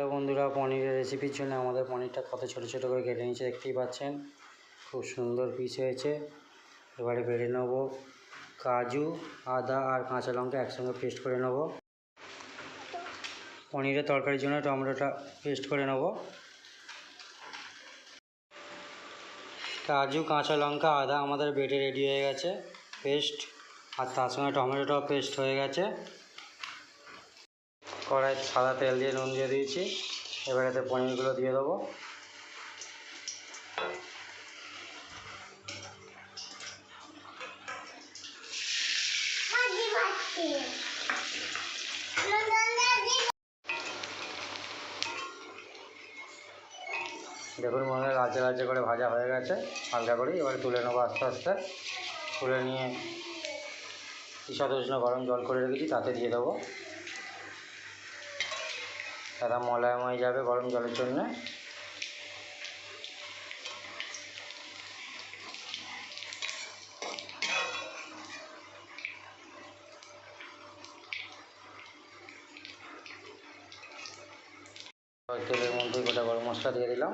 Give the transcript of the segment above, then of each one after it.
Hello বন্ধুরা, পনিরের রেসিপির জন্য আমাদের পনিরটা কত ছোটো ছোটো করে কেটে নিয়েছে দেখতেই পাচ্ছেন। খুব সুন্দর পিস হয়েছে। এবারে বেড়ে নেব কাজু, আদা আর কাঁচা লঙ্কা একসঙ্গে পেস্ট করে নেব। পনিরের তরকারির জন্য টমেটোটা পেস্ট করে নেব। কাজু, কাঁচা লঙ্কা, আদা আমাদের বেটে রেডি হয়ে গেছে পেস্ট আর তার সঙ্গে টমেটোটাও পেস্ট হয়ে গেছে। কড়াই সাদা তেল দিয়ে নুন দিয়ে দিয়েছি। এবার এতে পনিরগুলো দিয়ে দেবো। দেখুন মনে হয় লালচে লালচে করে ভাজা হয়ে গেছে। হালকা করে এবারে তুলে নেব আস্তে আস্তে। তুলে নিয়ে ঈষৎ উষ্ণ গরম জল করে রেখেছি, তাতে দিয়ে দেবো। মলায়ম হয়ে যাবে গরম জলের জন্যে। তেলের মধ্যে গোটা গরম মশলা দিয়ে দিলাম।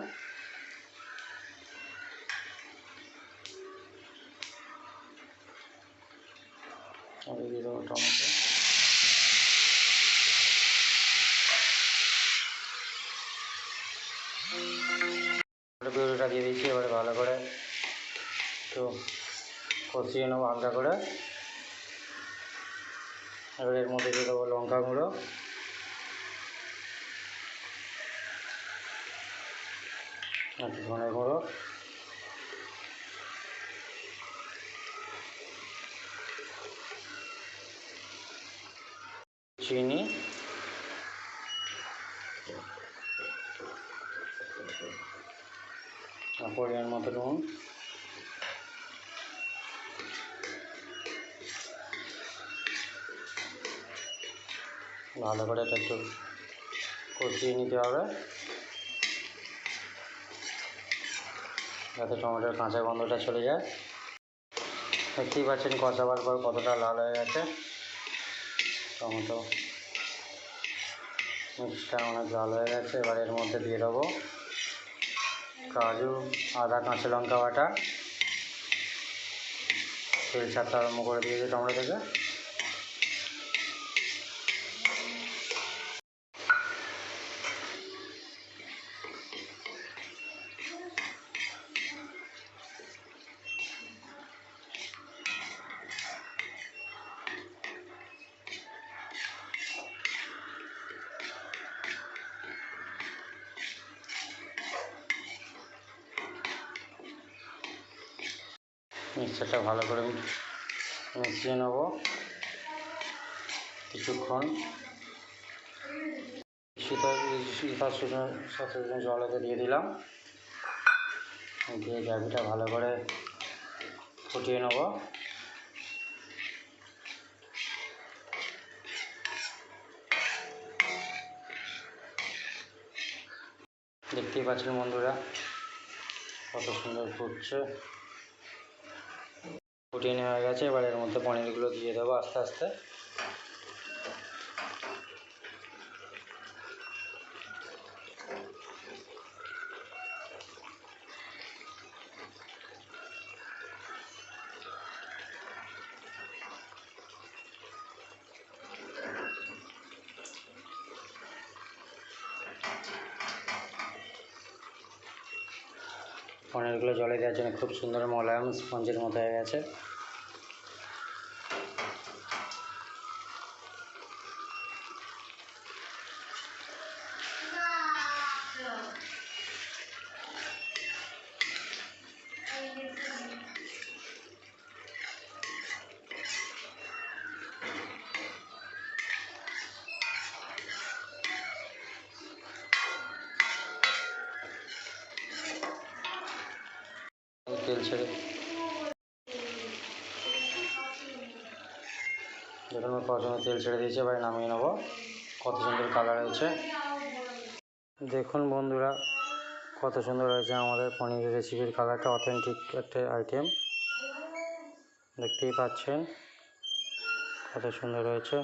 দিয়ে দেবো টমেটো। বিউরিটা দিয়ে দিচ্ছি এবারে ভালো করে একটু কষিয়ে নেব হালকা করে। এবার এর মধ্যে দিয়ে দেবো লঙ্কা গুঁড়ো। ধনে গুঁড়ো। চিনি। পরিমাণ মতো নুন। ভালো করে এটা একটু কষিয়ে নিতে হবে। যাতে টমেটোর কাঁচা গন্ধটা চলে যায়। দেখতেই পাচ্ছেন কষাবার পর কতটা লাল হয়ে গেছে। টমেটো মিক্সটা অনেক লাল হয়ে গেছে, এবার এর মধ্যে দিয়ে দেবো। কাজু আদা কাঁচা লঙ্কা বাটা সরিষার তার করে দিয়েছে টমেটো থেকে। মিক্সচারটা ভালো করে মিশিয়ে নেব। কিছুক্ষণ। শীতল শুকনো দিয়ে দিলাম। দিয়ে গ্রেভিটা ভালো করে ফুটিয়ে নেব। দেখতেই পাচ্ছেন বন্ধুরা, কত সুন্দর ফুটছে। ফুটিয়ে নেওয়া হয়ে গেছে, এবার এর মধ্যে পনিরগুলো দিয়ে দেবো আস্তে আস্তে। পনিরগুলো জলে দেওয়ার জন্য খুব সুন্দর মোলায়েম স্পঞ্জের মতো হয়ে গেছে। তেল ছেড়ে দেখুন প্রথমে তেল ছেড়ে দিয়েছে, এবারে নামিয়ে নেব। কত সুন্দর কালার হয়েছে। দেখুন বন্ধুরা, কত সুন্দর হয়েছে আমাদের পনিরের রেসিপির কালারটা অথেন্টিক একটা আইটেম দেখতেই পাচ্ছেন, কত সুন্দর হয়েছে।